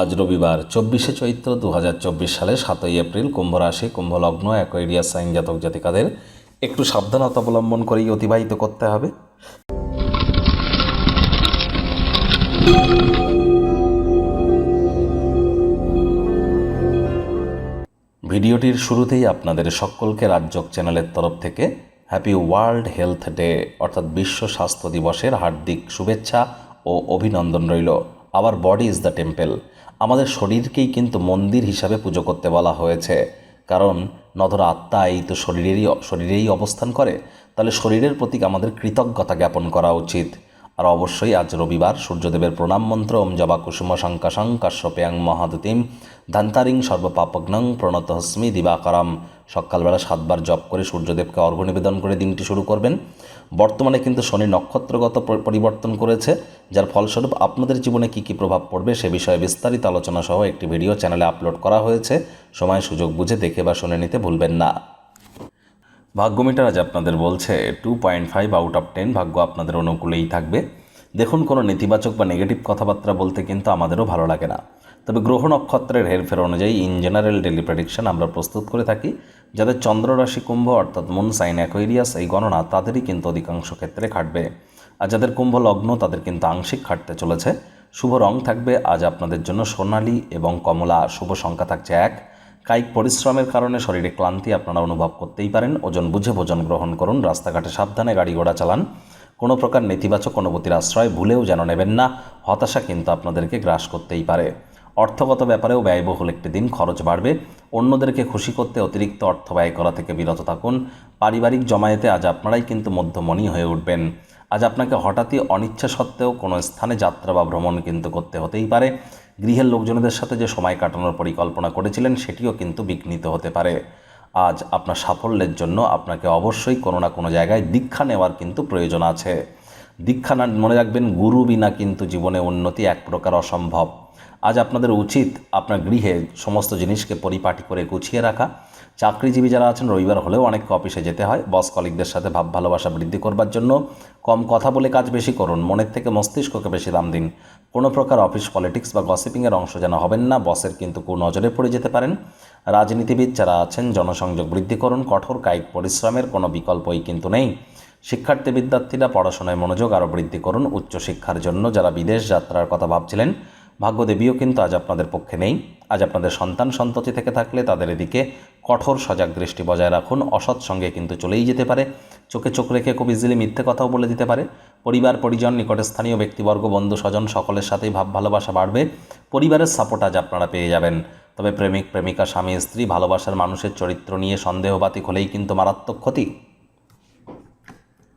আজ রবিবার, চব্বিশে চৈত্র দু হাজার চব্বিশ সালে সাতই এপ্রিল কুম্ভ রাশি কুম্ভ লগ্ন অ্যাকোয়ারিয়াস সাইন জাতক জাতিকাদের একটু সাবধানতা অবলম্বন করেই অতিবাহিত করতে হবে। ভিডিওটির শুরুতেই আপনাদের সকলকে রাজ্যক চ্যানেলের তরফ থেকে হ্যাপি ওয়ার্ল্ড হেলথ ডে, অর্থাৎ বিশ্ব স্বাস্থ্য দিবসের হার্দিক শুভেচ্ছা ও অভিনন্দন রইল। Our body is the temple আমাদের শরীরকেই কিন্তু মন্দির হিসাবে পুজো করতে বলা হয়েছে। কারণ নধর আত্মা এই তো শরীরেরই, শরীরেই অবস্থান করে। তাহলে শরীরের প্রতি আমাদের কৃতজ্ঞতা জ্ঞাপন করা উচিত। আর অবশ্যই আজ রবিবার সূর্যদেবের প্রণাম মন্ত্র, ওম জবা কুসুম শঙ্কাশং কাশ্যপেয়াং মহাদতিম, ধান্তারিং সর্বপাপগ্নং প্রণত হস্মি দিবাকরম। সকালবেলা সাতবার জপ করে সূর্যদেবকে অর্ঘ্য নিবেদন করে দিনটি শুরু করবেন। বর্তমানে কিন্তু শনি নক্ষত্রগত পরিবর্তন করেছে, যার ফলস্বরূপ আপনাদের জীবনে কী কী প্রভাব পড়বে সে বিষয়ে বিস্তারিত আলোচনা সহ একটি ভিডিও চ্যানেলে আপলোড করা হয়েছে। সময় সুযোগ বুঝে দেখে বা শুনে নিতে ভুলবেন না। ভাগ্য মিটার আজ আপনাদের বলছে two point five out of ten ভাগ্য আপনাদের অনুকূলেই থাকবে। দেখুন, কোনো নেতিবাচক বা নেগেটিভ কথাবার্তা বলতে কিন্তু আমাদেরও ভালো লাগে না। তবে গ্রহ নক্ষত্রের হেরফের অনুযায়ী ইন জেনারেল ডেলি প্রেডিকশন আমরা প্রস্তুত করে থাকি, যাদের চন্দ্ররাশি কুম্ভ অর্থাৎ মুন সাইন অ্যাকোয়েরিয়াস এই গণনা তাদেরই কিন্তু অধিকাংশ ক্ষেত্রে খাটবে। আর যাদের কুম্ভ লগ্ন, তাদের কিন্তু আংশিক খাটতে চলেছে। শুভ রং থাকবে আজ আপনাদের জন্য সোনালি এবং কমলা। শুভ সংখ্যা থাকছে এক। কায়িক পরিশ্রমের কারণে শরীরে ক্লান্তি আপনারা অনুভব করতেই পারেন। ওজন বুঝে ভোজন গ্রহণ করুন, রাস্তাঘাটে সাবধানে গাড়ি ঘোড়া চালান। কোনো প্রকার নেতিবাচক অনুভূতির আশ্রয় ভুলেও যেন নেবেন না, হতাশা কিন্তু আপনাদেরকে গ্রাস করতেই পারে। অর্থগত ব্যাপারেও ব্যয়বহুল একটি দিন, খরচ বাড়বে। অন্যদেরকে খুশি করতে অতিরিক্ত অর্থ ব্যয় করা থেকে বিরত থাকুন। পারিবারিক জমায়েতে আজ আপনারাই কিন্তু মধ্যমণি হয়ে উঠবেন। আজ আপনাকে হঠাৎই অনিচ্ছা সত্ত্বেও কোনো স্থানে যাত্রা বা ভ্রমণ কিন্তু করতে হতেই পারে। গৃহের লোকজনদের সাথে যে সময় কাটানোর পরিকল্পনা করেছিলেন, সেটিও কিন্তু বিঘ্নিত হতে পারে। আজ আপনার সাফল্যের জন্য আপনাকে অবশ্যই কোনো না কোনো জায়গায় দীক্ষা নেওয়ার কিন্তু প্রয়োজন আছে। দীক্ষা না, মনে রাখবেন, গুরু বিনা কিন্তু জীবনে উন্নতি এক প্রকার অসম্ভব। আজ আপনাদের উচিত আপনার গৃহে সমস্ত জিনিসকে পরিপাটি করে গুছিয়ে রাখা। চাকরিজীবী যারা আছেন, রবিবার হলেও অনেককে অফিসে যেতে হয়। বস কলিকদের সাথে ভাব ভালোবাসা বৃদ্ধি করবার জন্য কম কথা বলে কাজ বেশি করুন। মনের থেকে মস্তিষ্ককে বেশি দাম দিন। কোনো প্রকার অফিস পলিটিক্স বা গসিপিংয়ের অংশ যেন হবেন না, বসের কিন্তু কু নজরে পড়ে যেতে পারেন। রাজনীতিবিদ যারা আছেন, জনসংযোগ বৃদ্ধি করুন। কঠোর কায়িক পরিশ্রমের কোনো বিকল্পই কিন্তু নেই। শিক্ষার্থী বিদ্যার্থীরা পড়াশোনায় মনোযোগ আরও বৃদ্ধি করুন। উচ্চশিক্ষার জন্য যারা বিদেশ যাত্রার কথা ভাবছিলেন, ভাগ্যদেবীও কিন্তু আজ আপনাদের পক্ষে নেই। আজ আপনাদের সন্তান সন্ততি থেকে থাকলে তাদের এদিকে কঠোর সজাগ দৃষ্টি বজায় রাখুন। অসৎ সঙ্গে কিন্তু চলেই যেতে পারে। চোখে চোখ রেখে খুব ইজিলি মিথ্যে কথাও বলে দিতে পারে। পরিবার, পরিজন, নিকটে স্থানীয় ব্যক্তিবর্গ, বন্ধু, স্বজন সকলের সাথেই ভাব ভালোবাসা বাড়বে। পরিবারের সাপোর্ট আজ আপনারা পেয়ে যাবেন। তবে প্রেমিক, প্রেমিকা, স্বামী, স্ত্রী ভালোবাসার মানুষের চরিত্র নিয়ে সন্দেহবাতিক হলেই কিন্তু মারাত্মক ক্ষতি।